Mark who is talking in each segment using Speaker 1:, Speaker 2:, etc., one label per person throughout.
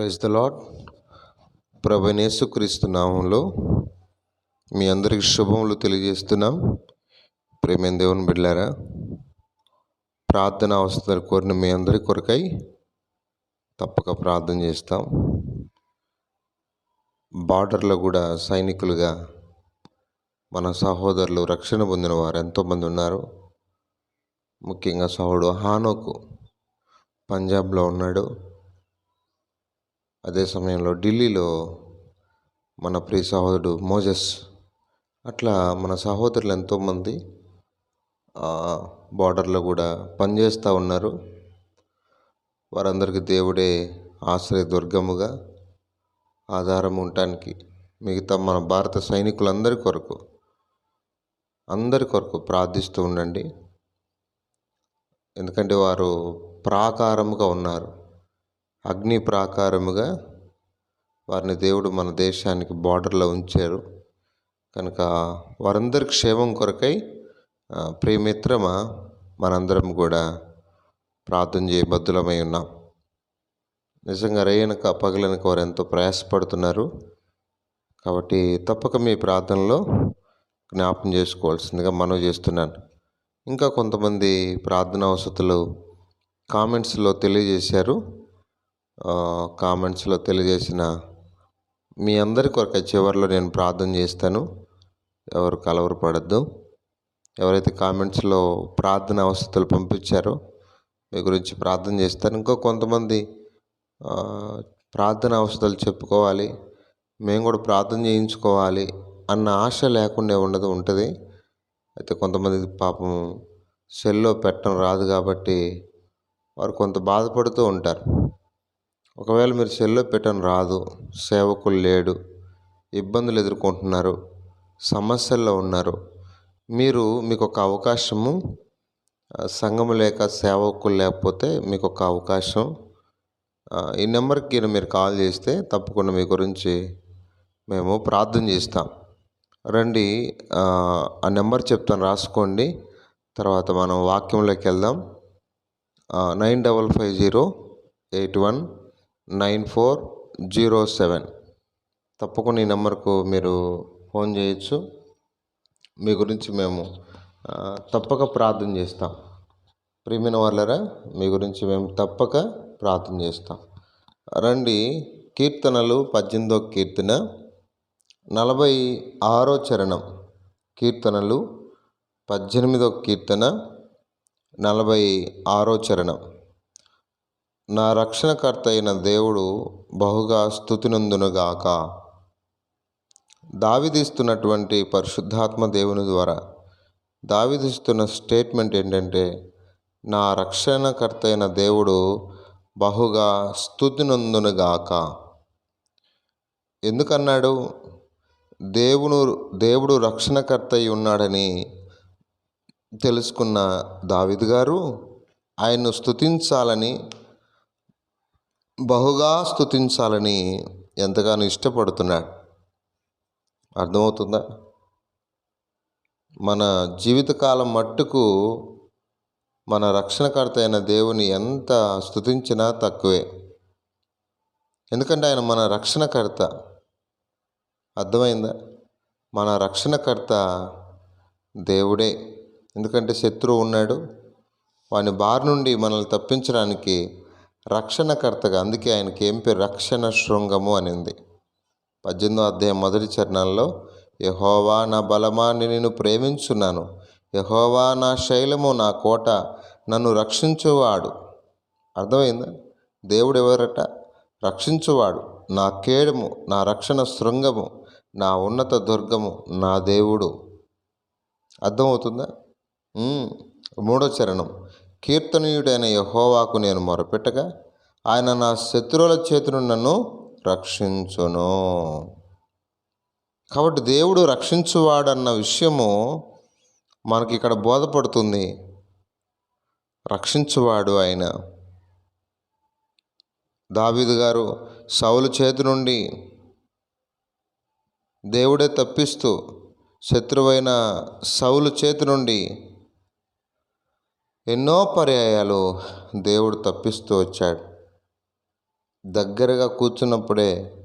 Speaker 1: Praise the lord ప్రభనేసుక్రీస్తు నామంలో మీ అందరికి శుభములు తెలియజేస్తున్నాం. ప్రేమేం దేవుని బిడ్డారా ప్రార్థన అవసరాలు కోరిన మీ అందరి కొరకై తప్పక ప్రార్థన చేస్తాం. బార్డర్లో కూడా సైనికులుగా మన సహోదరులు రక్షణ పొందిన వారు ఎంతోమంది ఉన్నారు. ముఖ్యంగా సహోడు హానోకు పంజాబ్లో ఉన్నాడు. అదే సమయంలో ఢిల్లీలో మన ప్రియ సహోదరుడు మోజస్ అట్లా మన సహోదరులు ఎంతోమంది బార్డర్లో కూడా పనిచేస్తూ ఉన్నారు. వారందరికీ దేవుడే ఆశ్రయ దుర్గముగా ఆధారం ఉండటానికి మిగతా మన భారత సైనికులందరి కొరకు అందరి కొరకు ప్రార్థిస్తూ ఉండండి. ఎందుకంటే వారు ప్రాకారముగా ఉన్నారు. అగ్ని ప్రాకారముగా వారిని దేవుడు మన దేశానికి బార్డర్లో ఉంచారు. కనుక వారందరి క్షేమం కొరకై ఆ, ప్రియమిత్రమా మనందరం కూడా ప్రార్థన చేయబద్దులమై ఉన్నాం. నిజంగా రేయనక పగలనక వారు ఎంతో ప్రయాసపడుతున్నారు. కాబట్టి తప్పక మీ ప్రార్థనలో జ్ఞాపం చేసుకోవాల్సిందిగా మనవి చేస్తున్నాను. ఇంకా కొంతమంది ప్రార్థన వసతులు కామెంట్స్లో తెలియజేశారు. కామెంట్స్లో తెలియజేసిన మీ అందరి కొరకు చివరిలో నేను ప్రార్థన చేస్తాను. ఎవరు కలవరపడద్దు. ఎవరైతే కామెంట్స్లో ప్రార్థన అవసరాలు పంపించారో మీ గురించి ప్రార్థన చేస్తాను. ఇంకా కొంతమంది ప్రార్థన అవసరాలు చెప్పుకోవాలి. మేము కూడా ప్రార్థన చేయించుకోవాలి అన్న ఆశ లేకుండా ఉండదు ఉంటుంది. అయితే కొంతమంది పాపం సెల్లో పెట్టడం రాదు కాబట్టి వారు కొంత బాధపడుతూ ఉంటారు. ఒకవేళ మీరు సెల్లో పెట్టడం రాదు సేవకులు లేడు ఇబ్బందులు ఎదుర్కొంటున్నారు సమస్యల్లో ఉన్నారు మీరు మీకు ఒక అవకాశము సంఘము లేక సేవకులు లేకపోతే మీకు ఒక అవకాశం ఈ నెంబర్కి మీరు కాల్ చేస్తే తప్పకుండా మీ గురించి మేము ప్రార్థన చేస్తాం. రండి ఆ నెంబర్ చెప్తాను రాసుకోండి. తర్వాత మనం వాక్యంలోకి వెళ్దాం. Nine double five zero eight one nine four zero seven. తప్పకుండా ఈ నెంబర్కు మీరు ఫోన్ చేయొచ్చు. మీ గురించి మేము తప్పక ప్రార్థన చేస్తాం. ప్రియమైన వాళ్ళరా మీ గురించి మేము తప్పక ప్రార్థన చేస్తాం. రండి కీర్తనలు పద్దెనిమిదో కీర్తన నలభై ఆరో చరణం కీర్తనలు పద్దెనిమిదో కీర్తన నలభై ఆరో చరణం. నా రక్షణకర్త అయిన దేవుడు బహుగా స్థుతినందునుగాక. దావిదిస్తున్నటువంటి పరిశుద్ధాత్మ దేవుని ద్వారా దావిదిస్తున్న స్టేట్మెంట్ ఏంటంటే నా రక్షణకర్త అయిన దేవుడు బహుగా స్థుతినందునుగాక. ఎందుకన్నాడు? దేవుడు దేవుడు రక్షణకర్త అయి ఉన్నాడని తెలుసుకున్న దావిద్ గారు ఆయన్ను స్థుతించాలని బహుగా స్థుతించాలని ఎంతగానో ఇష్టపడుతున్నాడు. అర్థమవుతుందా? మన జీవితకాలం మట్టుకు మన రక్షణకర్త అయిన దేవుని ఎంత స్తుతించినా తక్కువే. ఎందుకంటే ఆయన మన రక్షణకర్త. అర్థమైందా? మన రక్షణకర్త దేవుడే. ఎందుకంటే శత్రువు ఉన్నాడు. వాని బారి నుండి మనల్ని తప్పించడానికి రక్షణకర్తగా అందుకే ఆయనకి ఏం పేరు? రక్షణ శృంగము అనింది. పద్దెనిమిదో అధ్యాయం మొదటి చరణాల్లో యహోవా నా బలమాన్ని నేను ప్రేమించున్నాను. యహోవా నా శైలము నా కోట నన్ను రక్షించువాడు. అర్థమైందా? దేవుడు ఎవరట? రక్షించువాడు. నా కేడము నా రక్షణ శృంగము నా ఉన్నత దుర్గము నా దేవుడు. అర్థమవుతుందా? మూడో చరణం. కీర్తనీయుడైన యహోవాకు నేను మొరపెట్టగా ఆయన నా శత్రువుల చేతును నన్ను రక్షించును. కాబట్టి దేవుడు రక్షించువాడన్న విషయము మనకి ఇక్కడ బోధపడుతుంది. రక్షించువాడు ఆయన. దావీదు గారు సౌలు చేతి నుండి దేవుడే తప్పిస్తూ శత్రువైన సౌలు చేతి నుండి ఎన్నో పర్యాయాలు దేవుడు తప్పిస్తూ వచ్చాడు. దగ్గరగా కూర్చున్నప్పుడే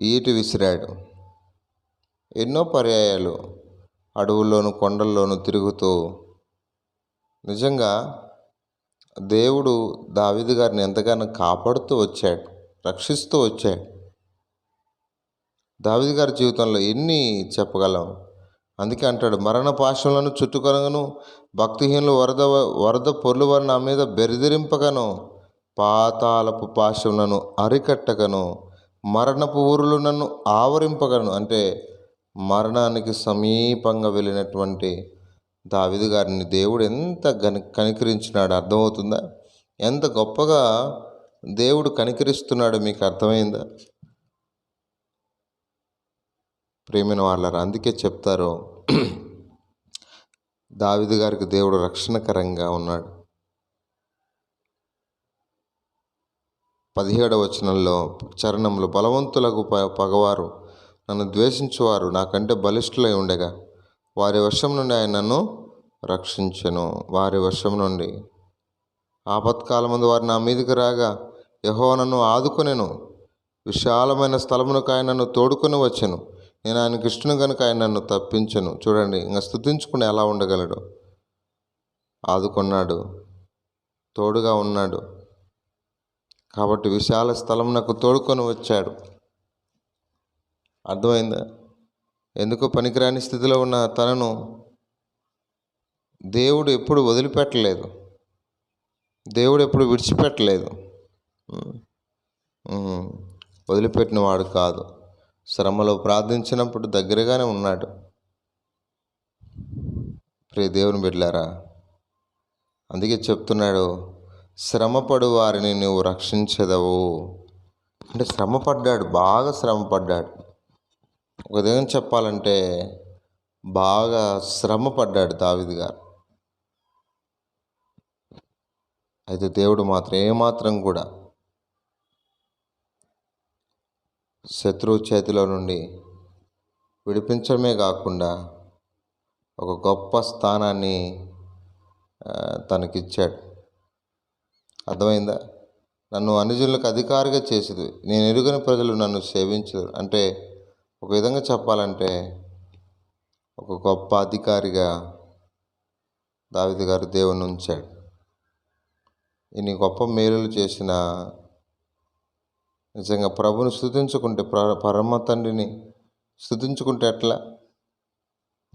Speaker 1: ఈటి విసిరాడు. ఎన్నో పర్యాయాలు అడవుల్లోను కొండల్లోనూ తిరుగుతూ నిజంగా దేవుడు దావిది గారిని ఎంతగానో కాపాడుతూ వచ్చాడు రక్షిస్తూ వచ్చాడు. దావిది గారి జీవితంలో ఎన్ని చెప్పగలం? అందుకే అంటాడు మరణ పాశములను చుట్టుకొనగను భక్తిహీనులు వరద వరద పొర్లు వారు నా మీద బెరిదిరింపగను. పాతాళపు పాశములను అరికట్టకను మరణపు ఊరులు నన్ను ఆవరింపగను అంటే మరణానికి సమీపంగా వెళ్ళినటువంటి దావిది గారిని దేవుడు ఎంత గని కనికరించినాడు అర్థమవుతుందా? ఎంత గొప్పగా దేవుడు కనికరిస్తున్నాడు మీకు అర్థమైందా? ప్రేమైన వాళ్ళారా అందుకే చెప్తారు. దావిది గారికి దేవుడు రక్షణకరంగా ఉన్నాడు. పదిహేడవ వచనంలో చరణంలో బలవంతులకు ప పగవారు నన్ను ద్వేషించువారు నాకంటే బలిష్ఠులై ఉండగా వారి వర్షం నుండి ఆయన నన్ను రక్షించను. వారి వర్షం నుండి ఆపత్కాలమందు వారు నా మీదకి రాగా యహో నన్ను ఆదుకొనెను. విశాలమైన స్థలమునకు ఆయన నన్ను తోడుకొని వచ్చెను. నేను ఆయన కృష్ణుని కనుక ఆయన నన్ను తప్పించను. చూడండి ఇంకా స్థుతించుకుని ఎలా ఉండగలడు? ఆదుకున్నాడు తోడుగా ఉన్నాడు. కాబట్టి విశాల స్థలం నాకు తోడుకొని వచ్చాడు. అర్థమైందా? ఎందుకు పనికిరాని స్థితిలో ఉన్న తనను దేవుడు ఎప్పుడు వదిలిపెట్టలేదు. దేవుడు ఎప్పుడు విడిచిపెట్టలేదు. వదిలిపెట్టిన వాడు కాదు. శ్రమలో ప్రార్థించినప్పుడు దగ్గరగానే ఉన్నాడు. ప్రియ దేవుని బిడ్డారా అందుకే చెప్తున్నాడు శ్రమపడు వారిని నువ్వు రక్షించదవు. అంటే శ్రమపడ్డాడు బాగా శ్రమపడ్డాడు. ఒక విధంగా చెప్పాలంటే బాగా శ్రమ పడ్డాడు దావిది గారు. అయితే దేవుడు మాత్రం ఏమాత్రం కూడా శత్రువు చేతిలో నుండి విడిపించడమే కాకుండా ఒక గొప్ప స్థానాన్ని తనకిచ్చాడు. అర్థమైందా? నన్ను అనుజనులకు అధికారిగా చేసేది. నేను ఎరుగని ప్రజలు నన్ను సేవించరు. అంటే ఒక విధంగా చెప్పాలంటే ఒక గొప్ప అధికారిగా దావిది గారు దేవుని ఉంచాడు. ఇన్ని గొప్ప మేలులు చేసిన నిజంగా ప్రభుని స్థుతించుకుంటే ప్ర పరమ తండ్రిని స్థుతించుకుంటే ఎట్లా?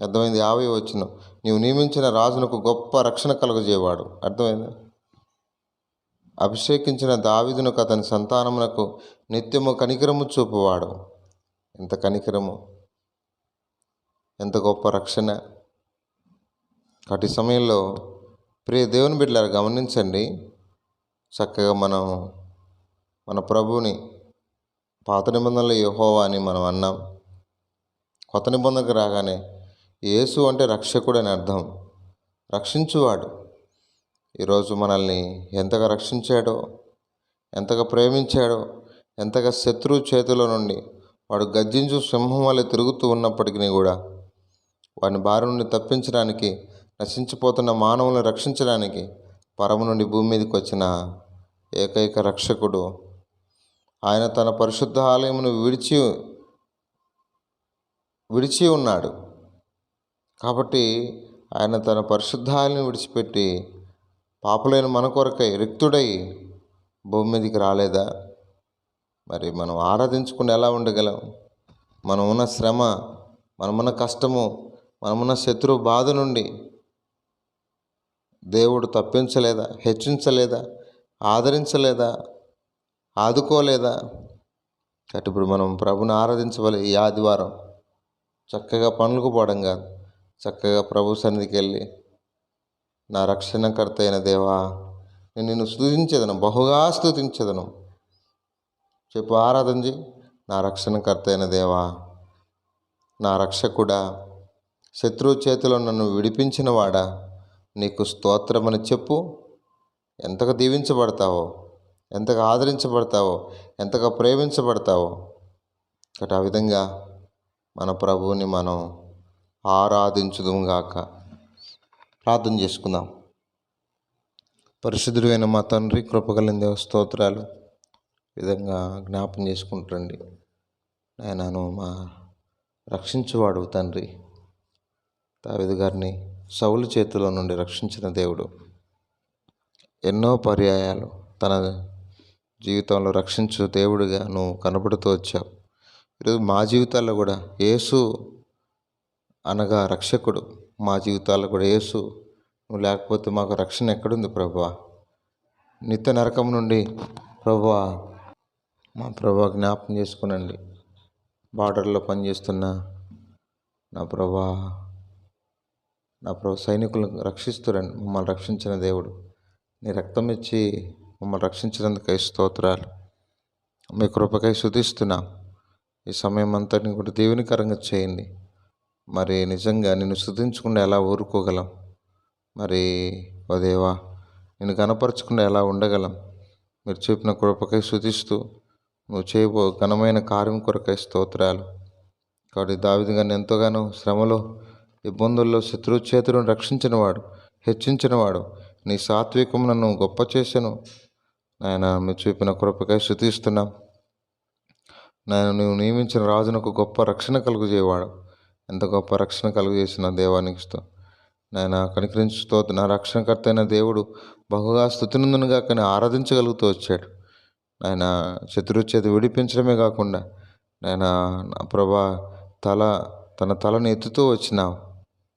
Speaker 1: అర్థమైంది? యాభై వచ్చిన నీవు నియమించిన రాజునకు గొప్ప రక్షణ కలుగజేవాడు అర్థమైంది? అభిషేకించిన దావిదునకు అతని సంతానమునకు నిత్యము కనికరము చూపువాడు. ఎంత కనికరము? ఎంత గొప్ప రక్షణ? కటి సమయంలో ప్రియ దేవుని బిడ్డలారు గమనించండి. చక్కగా మనం మన ప్రభువుని పాత నిబంధనలో యహోవా అని మనం అన్నాం. కొత్త నిబంధనకు రాగానే యేసు అంటే రక్షకుడు అని అర్థం. రక్షించువాడు. ఈరోజు మనల్ని ఎంతగా రక్షించాడో ఎంతగా ప్రేమించాడో ఎంతగా శత్రువు చేతిలో నుండి వాడు గర్జించు సింహం వల్ల తిరుగుతూ ఉన్నప్పటికీ కూడా వాడిని బారి నుండి తప్పించడానికి నశించిపోతున్న మానవులను రక్షించడానికి పరము నుండి భూమి మీదకి వచ్చిన ఏకైక రక్షకుడు ఆయన తన పరిశుద్ధ ఆలయమును విడిచి విడిచి ఉన్నాడు. కాబట్టి ఆయన తన పరిశుద్ధాలను విడిచిపెట్టి పాపలైన మన కొరకై రిక్తుడై భూమి మీదకి రాలేదా? మరి మనం ఆరాధించుకుని ఎలా ఉండగలం? మనం ఉన్న శ్రమ మనమున్న కష్టము మనమున్న శత్రు బాధ నుండి దేవుడు తప్పించలేదా? హెచ్చించలేదా? ఆదరించలేదా? ఆదుకోలేదా? కాబట్టి ఇప్పుడు మనం ప్రభుని ఆరాధించవలే ఈ ఆదివారం. చక్కగా పనులకు పోవడం కాదు. చక్కగా ప్రభు సన్నిధికి వెళ్ళి నా రక్షణకర్త అయిన దేవా నేను నిన్ను స్థుతించేదను బహుగా స్థుతించేదను చెప్పు ఆరాధన చేయి నా రక్షణకర్త అయిన దేవా నా రక్షకుడా శత్రువు చేతిలో నన్ను విడిపించిన వాడా నీకు స్తోత్రమని చెప్పు. ఎంతగా దీవించబడతావో. ఎంతగా ఆదరించబడతావో ఎంతగా ప్రేమించబడతావో. కాబట్టి ఆ విధంగా మన ప్రభువుని మనం ఆరాధించుదుగాక ప్రార్థన చేసుకుందాం. పరిశుద్ధుడైన మా తండ్రి కృపగలిన దేవ స్తోత్రాలు విధంగా జ్ఞాపం చేసుకుంటండి నాయనను మా రక్షించువాడు తండ్రి. తావిధ గారిని సౌలు చేతిలో నుండి రక్షించిన దేవుడు. ఎన్నో పర్యాయాలు తన జీవితంలో రక్షించు దేవుడిగా నువ్వు కనబడుతూ వచ్చావు. ఈరోజు మా జీవితాల్లో కూడా యేసు అనగా రక్షకుడు. మా జీవితాల్లో కూడా యేసు. నువ్వు లేకపోతే మాకు రక్షణ ఎక్కడుంది ప్రభా నిత్య నరకం నుండి ప్రభా మా ప్రభా జ్ఞాపం చేసుకునండి. బార్డర్లో పనిచేస్తున్న నా ప్రభా నా ప్రభు సైనికులను రక్షిస్తురండి. మమ్మల్ని రక్షించిన దేవుడు. నీ రక్తం ఇచ్చి మమ్మల్ని రక్షించినందుకై స్తోత్రాలు. మీ కృపకై శుతిస్తున్నాం ఈ సమయం అంతటిని కూడా దేవునికరంగా చేయండి. మరి నిజంగా నిన్ను శుద్ధించకుండా ఎలా ఊరుకోగలం? మరి ఓ దేవా నేను కనపరచకుండా ఎలా ఉండగలం? మీరు చెప్పిన కృపకై శుధిస్తూ నువ్వు చేయబో ఘనమైన కార్యం కొరకై స్తోత్రాలు. కాబట్టి దావిది గారిని ఎంతగానో శ్రమలో ఇబ్బందుల్లో శత్రువు చేతులను రక్షించినవాడు హెచ్చించినవాడు నీ సాత్వికం నన్ను గొప్ప చేశాను నాయన మీరు చూపిన కృపకై శుతిస్తున్నాం నాయన నువ్వు నియమించిన రాజునకు గొప్ప రక్షణ కలుగు చేయవాడు. ఎంత గొప్ప రక్షణ కలుగు చేసిన దేవానికి ఇష్టం నాయన కనికరించుతో నా రక్షణకర్త అయిన దేవుడు బహుగా స్థుతినందునుగా కానీ ఆరాధించగలుగుతూ వచ్చాడు. ఆయన శత్రువు చేతి విడిపించడమే కాకుండా నాయన నా ప్రభా తల తన తలను ఎత్తుతూ వచ్చినావు.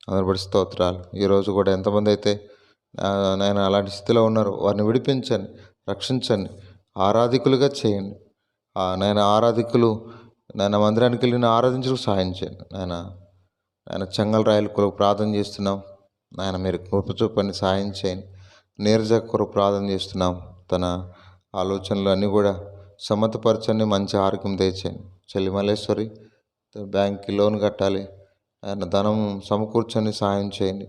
Speaker 1: అందరి స్తోత్రాలు. ఈరోజు కూడా ఎంతమంది అయితే నాయన అలాంటి స్థితిలో ఉన్నారు. వారిని విడిపించండి రక్షించండి ఆరాధికులుగా చేయండి. నాయన ఆరాధికులు నాయన మందిరానికి వెళ్ళిన ఆరాధించడానికి సహాయం చేయండి. నాయన నాయన చెంగల్ రాయల కొరకు ప్రార్థన చేస్తున్నాం. నాయన మీరు కృప చూపండి సహాయం చేయండి. నీరజ కొరకు ప్రార్థన చేస్తున్నాం. తన ఆలోచనలు అన్నీ కూడా సమ్మతపరచండి మంచి ఆరోగ్యం తెచ్చేయండి చెల్లి మల్లేశ్వరి బ్యాంక్కి లోన్ కట్టాలి. ఆయన ధనం సమకూర్చండి సహాయం చేయండి.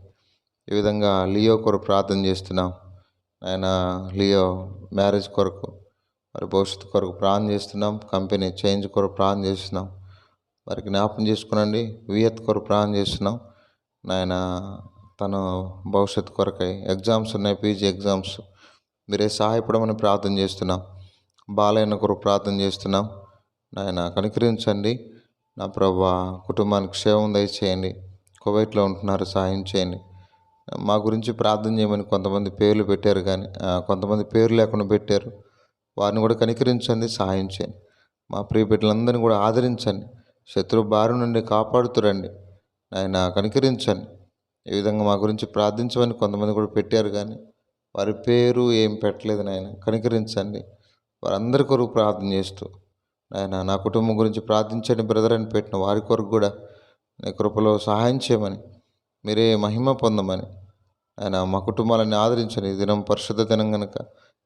Speaker 1: ఈ విధంగా లియో కొరకు ప్రార్థన చేస్తున్నాం. ఆయన లియో మ్యారేజ్ కొరకు మరి భవిష్యత్తు కొరకు ప్రార్థన చేస్తున్నాం. కంపెనీ చేంజ్ కొరకు ప్రార్థన చేస్తున్నాం. మరి జ్ఞాపం చేసుకునండి వియత్ కొరకు ప్రార్థన చేస్తున్నాం. నాయన తను భవిష్యత్తు కొరకై ఎగ్జామ్స్ ఉన్నాయి పీజీ ఎగ్జామ్స్. మీరే సహాయపడమని ప్రార్థన చేస్తున్నాం. బాలయ్యన కొరకు ప్రార్థన చేస్తున్నాం. నాయన కనికరించండి. నా ప్రభా కుటుంబానికి క్షేమం దయచేయండి. కువైట్లో ఉంటున్నారు సాయం చేయండి. మా గురించి ప్రార్థన చేయమని కొంతమంది పేర్లు పెట్టారు కానీ కొంతమంది పేర్లు లేకుండా పెట్టారు. వారిని కూడా కనికరించండి సహాయం చేయండి. మా ప్రియ బిడ్డలందరినీ కూడా ఆదరించండి. శత్రు బారి నుండి కాపాడుతురండి. ఆయన కనికరించండి. ఈ విధంగా మా గురించి ప్రార్థించమని కొంతమంది కూడా పెట్టారు కానీ వారి పేరు ఏం పెట్టలేదు నాయన. కనికరించండి. వారందరి కొరకు ప్రార్థన చేస్తూ నాయన నా కుటుంబం గురించి ప్రార్థించండి బ్రదర్ అని పెట్టిన వారి కొరకు కూడా నీ కృపలో సహాయం చేయమని మీరే మహిమ పొందమని ఆయన మా కుటుంబాలను ఆదరించని ఈ దినం పరిశుద్ధ దినం కనుక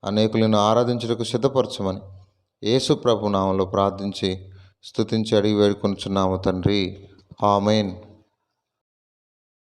Speaker 1: అనేకులను ఆరాధించుటకు సిద్ధపరచమని యేసు ప్రభు నామంలో ప్రార్థించి స్తుతించి అడిగి వేడుకొనుచున్నాము తండ్రి. ఆమెన్.